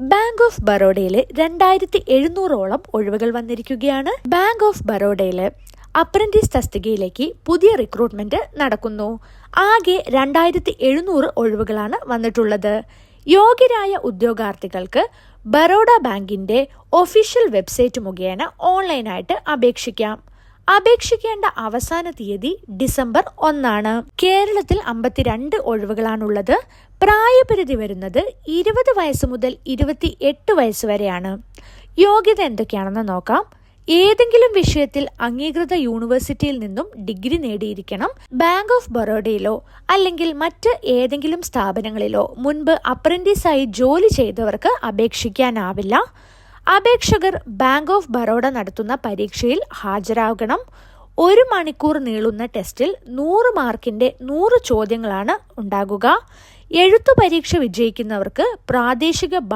Bank of ബറോഡയിലെ രണ്ടായിരത്തി എഴുന്നൂറോളം ഒഴിവുകൾ വന്നിരിക്കുകയാണ്. ബാങ്ക് ഓഫ് ബറോഡയിലെ അപ്രന്റീസ് തസ്തികയിലേക്ക് പുതിയ റിക്രൂട്ട്മെന്റ് നടക്കുന്നു. ആകെ രണ്ടായിരത്തി എഴുന്നൂറ് ഒഴിവുകളാണ് വന്നിട്ടുള്ളത്. യോഗ്യരായ ഉദ്യോഗാർത്ഥികൾക്ക് ബറോഡ ബാങ്കിന്റെ ഒഫീഷ്യൽ വെബ്സൈറ്റ് മുഖേന ഓൺലൈനായിട്ട് അപേക്ഷിക്കാം. അപേക്ഷിക്കേണ്ട അവസാന തീയതി ഡിസംബർ ഒന്നാണ്. കേരളത്തിൽ അമ്പത്തിരണ്ട് ഒഴിവുകളാണുള്ളത്. പ്രായപരിധി വരുന്നത് ഇരുപത് വയസ്സ് മുതൽ ഇരുപത്തി എട്ട് വയസ്സ് വരെയാണ്. യോഗ്യത എന്തൊക്കെയാണെന്ന് നോക്കാം. ഏതെങ്കിലും വിഷയത്തിൽ അംഗീകൃത യൂണിവേഴ്സിറ്റിയിൽ നിന്നും ഡിഗ്രി നേടിയിരിക്കണം. ബാങ്ക് ഓഫ് ബറോഡയിലോ അല്ലെങ്കിൽ മറ്റ് ഏതെങ്കിലും സ്ഥാപനങ്ങളിലോ മുൻപ് അപ്രന്റീസായി ജോലി ചെയ്തവർക്ക് അപേക്ഷിക്കാനാവില്ല. അപേക്ഷകർ ബാങ്ക് ഓഫ് ബറോഡ നടത്തുന്ന പരീക്ഷയിൽ ഹാജരാകണം. ഒരു മണിക്കൂർ നീളുന്ന ടെസ്റ്റിൽ നൂറ് മാർക്കിന്റെ നൂറ് ചോദ്യങ്ങളാണ് ഉണ്ടാകുക. എഴുത്തു പരീക്ഷ വിജയിക്കുന്നവർക്ക് പ്രാദേശിക